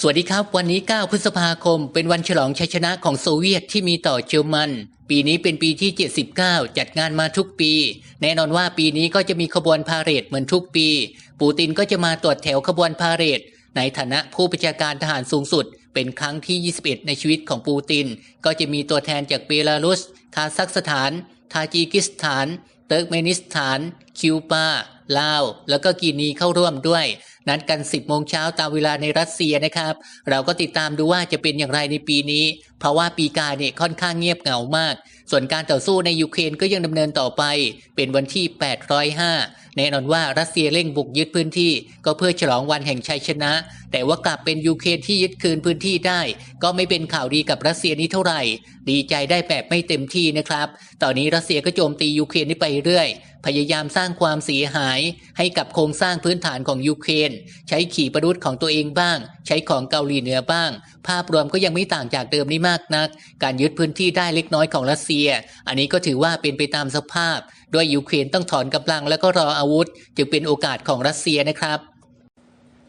สวัสดีครับ วันนี้ 9 พฤษภาคม เป็นวันฉลองชัยชนะของโซเวียตที่มีต่อเยอรมัน ปีนี้เป็นปีที่ 79 จัดงานมาทุกปี แน่นอนว่าปีนี้ก็จะมีขบวนพาเหรดเหมือนทุกปี ปูตินก็จะมาตรวจแถวขบวนพาเหรดในฐานะผู้บัญชาการทหารสูงสุด เป็นครั้งที่ 21 ในชีวิตของปูติน ก็จะมีตัวแทนจากเบลารุส คาซัคสถาน ทาจิกิสถาน เติร์กเมนิสถาน คิวบาลาว แล้วก็กีนีเข้าร่วมด้วย นัดกัน 10 โมงเช้าตามเวลาในรัสเซียนะครับ เราก็ติดตามดูว่าจะเป็นอย่างไรในปีนี้ เพราะว่าปีกาเนี่ยค่อนข้างเงียบเหงามาก ส่วนการต่อสู้ในยูเครนก็ยังดำเนินต่อไป เป็นวันที่ 805 แน่นอนว่ารัสเซียเร่งบุกยึดพื้นที่ ก็เพื่อฉลองวันแห่งชัยชนะ แต่ว่ากลับเป็นยูเครนที่ยึดคืนพื้นที่ได้ ก็ไม่เป็นข่าวดีกับรัสเซียนี้เท่าไหร่ ดีใจได้แบบไม่เต็มที่นะครับ ตอนนี้รัสเซียก็โจมตียูเครนนี้ไปเรื่อย พยายามสร้างความเสียหายให้กับโครงสร้างพื้นฐานของยูเครนใช้ขีปนาวุธของตัวเองบ้าง ใช้ของเกาหลีเหนือบ้าง ภาพรวมก็ยังไม่ต่างจากเดิมนี่มากนัก การยึดพื้นที่ได้เล็กน้อยของรัสเซีย อันนี้ก็ถือว่าเป็นไปตามสภาพ ด้วยยูเครนต้องถอนกำลังแล้วก็รออาวุธ จึงเป็นโอกาสของรัสเซียนะครับ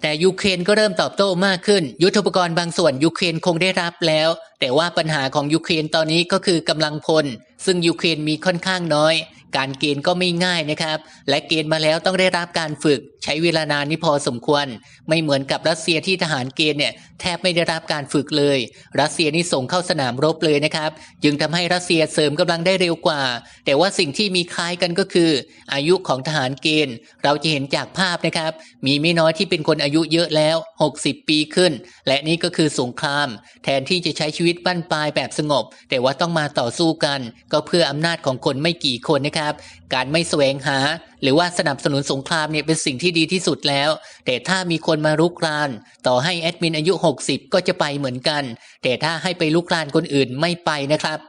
แต่ยูเครนก็เริ่มตอบโต้มากขึ้น ยุทธปกรณ์บางส่วนยูเครนคงได้รับแล้ว แต่ว่าปัญหาของยูเครนตอนนี้ก็คือกำลังพล ซึ่งยูเครนมีค่อนข้างน้อย การเกณฑ์ก็ไม่ง่ายนะครับ และเกณฑ์มาแล้วต้องได้รับการฝึกใช้เวลานานนี่พอสมควร ไม่เหมือนกับรัสเซียที่ทหารเกณฑ์เนี่ยแทบไม่ได้รับการฝึกเลย รัสเซียนี่ส่งเข้าสนามรบเลยนะครับจึงทำให้รัสเซียเสริมกำลังได้เร็วกว่า แต่ว่าสิ่งที่มีคล้ายกันก็คือ อายุของทหารเกณฑ์ เราจะเห็นจากภาพนะครับ มีไม่น้อยที่เป็นคนอายุเยอะแล้ว 60 ปีขึ้น และนี่ก็คือสงคราม แทนที่จะใช้ชีวิตบ้านปลายแบบสงบ แต่ว่าต้องมาต่อสู้กัน ก็เพื่ออำนาจของคนไม่กี่คนนะครับการไม่แสวงหา หรือว่าสนับสนุนสงครามเนี่ยเป็นสิ่งที่ดีที่สุดแล้ว แต่ถ้ามีคนมาลุกราน ต่อให้แอดมินอายุ 60 ก็จะไปเหมือนกัน แต่ถ้าให้ไปลุกรานคนอื่นไม่ไปนะครับ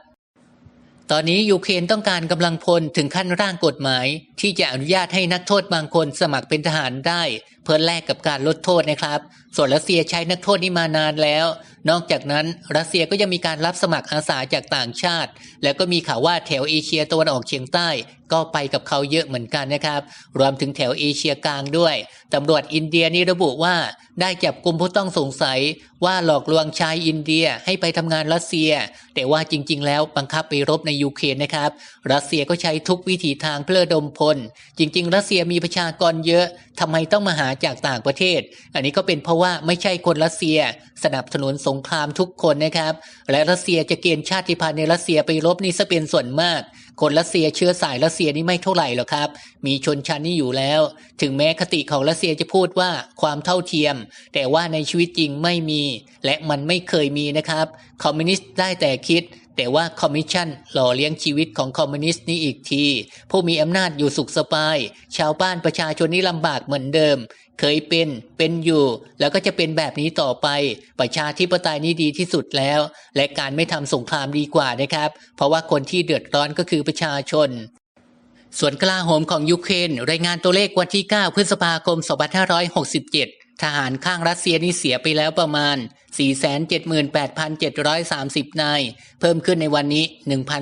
ตอนนี้ยูเครนต้องการกำลังพลถึงขั้นร่างกฎหมาย ที่จะอนุญาตให้นักโทษบางคนสมัครเป็นทหารได้เพื่อแลกกับการลดโทษนะครับ ส่วนรัสเซียใช้นักโทษนี้มานานแล้ว นอกจากนั้น รัสเซียก็ยังมีการรับสมัครอาสาจากต่างชาติ แล้วก็มีข่าวว่าแถวเอเชียตะวันออกเฉียงใต้ ก็ไปกับเขาเยอะเหมือนกันนะครับ รวมถึงแถวเอเชียกลางด้วยตำรวจอินเดียนี่ระบุว่า ได้จับกลุ่มผู้ต้องสงสัย ว่าหลอกลวงชายอินเดียให้ไปทำงานรัสเซีย แต่ว่าจริง ๆ แล้วบังคับไปรบในยูเครนนะครับ รัสเซียก็ใช้ทุกวิถีทางเพื่อดมพล จริง ๆ รัสเซียมีประชากรเยอะทำไมต้องมาหาจากต่างประเทศ อันนี้ก็เป็นเพราะว่าไม่ใช่คนรัสเซีย สนับสนุนสงครามทุกคนนะครับ และรัสเซียจะเกณฑ์ชาติพันธุ์ในรัสเซียไปรบนี่ซะเป็นส่วนมาก คนรัสเซียเชื้อสายรัสเซียนี่ไม่เท่าไหร่หรอกครับ มีชนชั้นนี่อยู่แล้ว ถึงแม้คติของรัสเซียจะพูดว่าความเท่าเทียม แต่ว่าในชีวิตจริงไม่มี และมันไม่เคยมีนะครับ คอมมิวนิสต์ได้แต่คิด แต่ว่าคอมมิชชั่นหล่อเลี้ยงชีวิตของคอมมิวนิสต์นี้อีกที ผู้มีอำนาจอยู่สุขสบาย ชาวบ้านประชาชนนี่ลำบากเหมือนเดิม เคยเป็น เป็นอยู่ แล้วก็จะเป็นแบบนี้ต่อไป ประชาธิปไตยนี่ดีที่สุดแล้ว และการไม่ทำสงครามดีกว่านะครับ เพราะว่าคนที่เดือดร้อนก็คือประชาชนส่วนกลาโหมของยูเครนรายงานตัวเลขวันที่ 9 พฤษภาคม 2567 ทหารข้างรัสเซียนี่เสียไปแล้วประมาณ 478,730 นาย เพิ่มขึ้นในวันนี้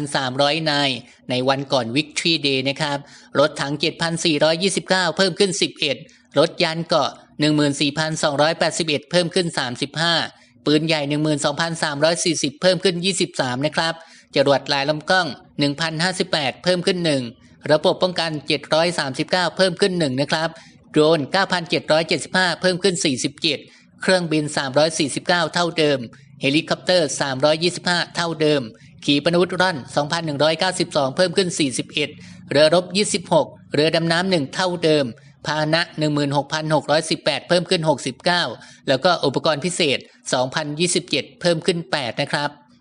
1,300 นาย ในวันก่อนวิกทรีเดย์นะครับ รถถัง 7,429 เพิ่มขึ้น 11 รถยานเกาะ 14,281 เพิ่มขึ้น 35 ปืนใหญ่ 12,340 เพิ่มขึ้น 23 นะครับ จรวดลายลำกล้อง 1,058 เพิ่มขึ้น 1 ระบบป้องกัน 739 เพิ่มขึ้น 1 นะครับ โดรน 9,775 เพิ่มขึ้น 47 เครื่องบิน 349 เท่าเดิม เฮลิคอปเตอร์ 325 เท่าเดิม ขีปนาวุธร่อน 2,192 เพิ่มขึ้น 41 เรือรบ 26 เรือดำน้ำหนึ่งเท่าเดิม พาหนะ 16,618 เพิ่มขึ้น 69 แล้วก็อุปกรณ์พิเศษ 2,027 เพิ่มขึ้น 8 นะครับ